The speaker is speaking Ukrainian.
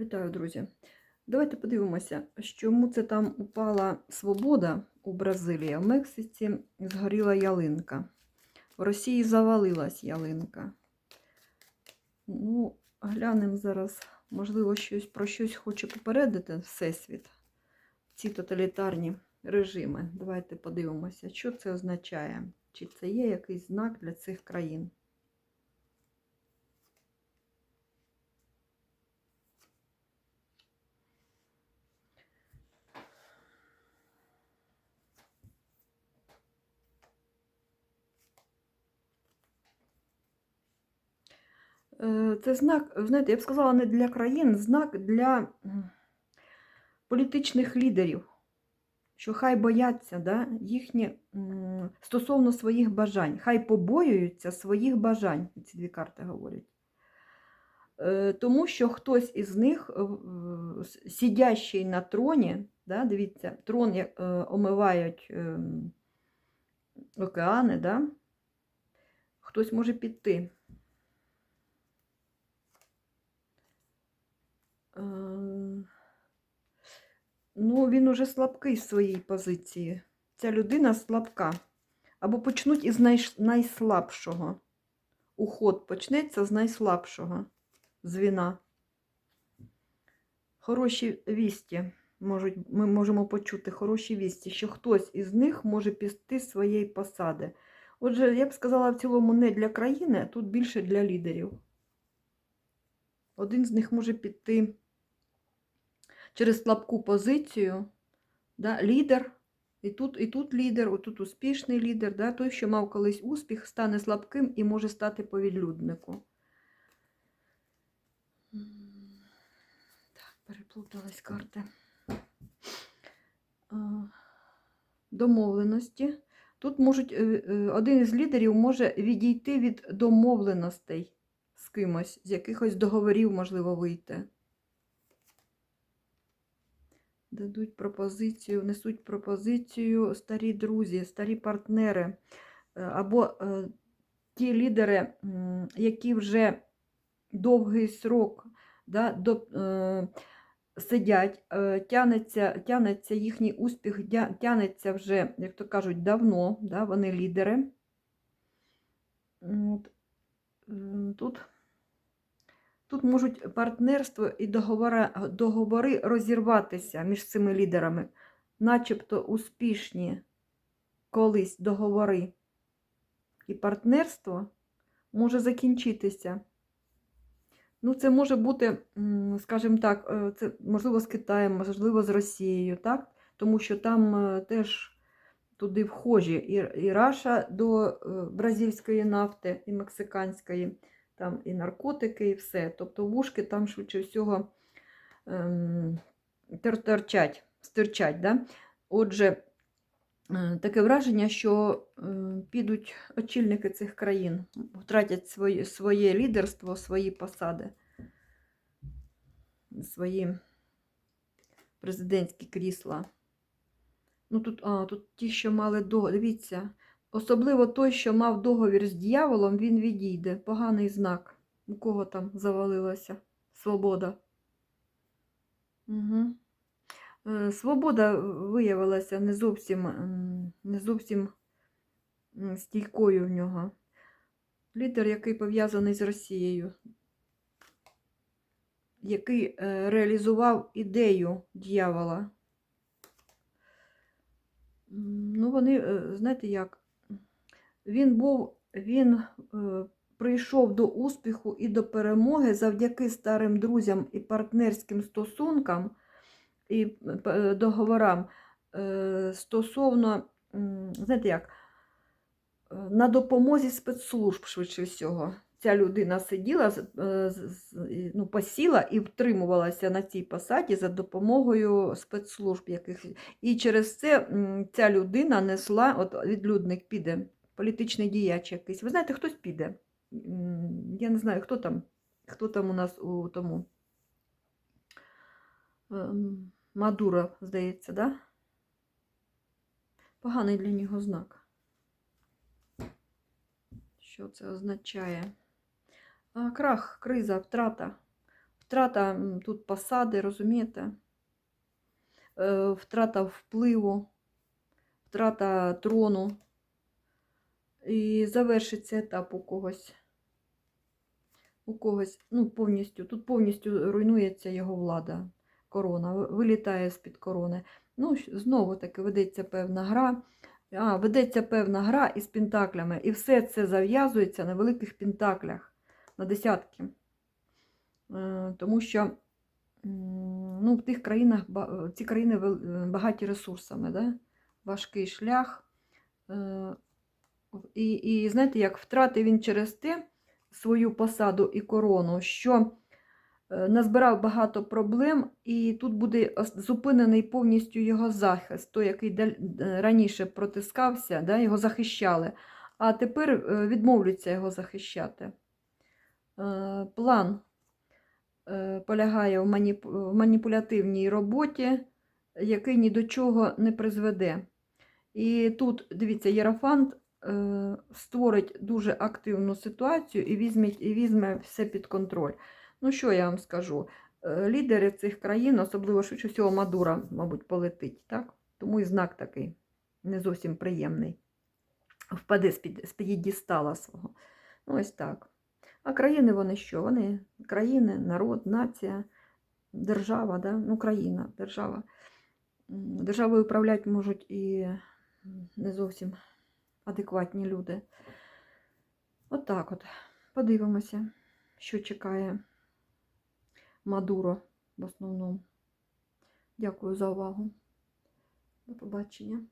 Вітаю, друзі. Давайте подивимося, чому це там упала свобода у Бразилії, в Мексиці згоріла ялинка. В Росії завалилась ялинка. Ну, глянемо зараз, можливо, щось про щось хоче попередити Всесвіт. Ці тоталітарні режими. Давайте подивимося, що це означає. Чи це є якийсь знак для цих країн? Це знак, знаєте, я б сказала, не для країн, знак для політичних лідерів, що хай бояться да, їхні стосовно своїх бажань, хай побоюються своїх бажань, ці дві карти говорять. Е, Тому що хтось із них, е, сидящий на троні, да, дивіться, трон е, омивають ем, океани, да, хтось може піти. Ну, він уже слабкий в своїй позиції. Ця людина слабка. Або почнуть із найслабшого. Уход почнеться з найслабшого звіна. Хороші вісті. Можуть, ми можемо почути хороші вісті, що хтось із них може піти з своєї посади. Отже, я б сказала, в цілому не для країни, а тут більше для лідерів. Один з них може піти через слабку позицію, да, лідер, і тут, і тут лідер, отут успішний лідер, да, той, що мав колись успіх, стане слабким і може стати повідлюднику. Так, переплутались карти. Домовленості. Тут можуть, е, е, один із лідерів може відійти від домовленостей з кимось, з якихось договорів можливо вийти. Дадуть пропозицію, несуть пропозицію старі друзі, старі партнери, е, або е, ті лідери, які вже довгий срок да, до, е, сидять, тянеться, тянеться їхній успіх, тянеться вже, як то кажуть, давно, да, вони лідери. От, Тут Тут можуть партнерство і договори, договори розірватися між цими лідерами, начебто успішні колись договори. І партнерство може закінчитися. Ну, це може бути, скажімо так, е, це можливо з Китаєм, можливо, з Росією, так? Тому що там е, теж туди вхожі і, і Раша до е, бразильської нафти, і мексиканської там і наркотики, і все. Тобто вушки там швидше всього ем, тер- терчать, стирчать. Да? Отже, е, таке враження, що е, підуть очільники цих країн, втратять своє, своє лідерство, свої посади, свої президентські крісла. Ну, тут, а, тут ті, що мали договір, дивіться, Особливо той, що мав договір з дьяволом, він відійде. Поганий знак. У кого там завалилася свобода? Угу. Свобода виявилася не зовсім, не зовсім стійкою в нього. Лідер, який пов'язаний з Росією, який е, реалізував ідею дьявола. Ну, вони, е, знаєте як, він був, він е, прийшов до успіху і до перемоги завдяки старим друзям і партнерським стосункам і е, договорам е, стосовно, м, знаєте як, на допомозі спецслужб, швидше всього. Ця людина сиділа, ну, посіла і втримувалася на цій посаді за допомогою спецслужб яких. І через це ця людина несла, от відлюдник піде, політичний діяч якийсь. Ви знаєте, хтось піде. Я не знаю, хто там, хто там у нас у тому. Ем, Мадуро, здається, да? Поганий для нього знак. Що це означає? А, крах, криза, втрата. втрата тут посади, розумієте? Е, Втрата впливу, втрата трону. І завершиться етап у когось. У когось, ну, повністю, тут повністю руйнується його влада. Корона, вилітає з-під корони. Ну, знову таки ведеться певна гра. А, ведеться певна гра із пентаклями. І все це зав'язується на великих пентаклях, на десятки. Е, Тому що ну, в тих країнах ці країни е, багаті ресурсами, да? важкий шлях. І, і знаєте, як втратив він через те свою посаду і корону, що е, назбирав багато проблем, і тут буде зупинений повністю його захист, той, який е, раніше протискався, да, його захищали, а тепер е, відмовляться його захищати. План полягає в маніп- в маніпулятивній роботі, який ні до чого не призведе. І тут, дивіться, Єрофант створить дуже активну ситуацію і візьме, і візьме все під контроль. Ну, що я вам скажу? Е, Лідери цих країн, особливо швидше всього, Мадура, мабуть, полетить. Так? Тому і знак такий не зовсім приємний. Впаде з п'єдестала свого. Ну, ось так. А країни вони що? Вони країни, народ, нація, держава, да? ну, країна, держава. Державою управляти можуть і не зовсім адекватні люди. От от. Подивимося, що чекає Мадуро в основному. Дякую за увагу. До побачення.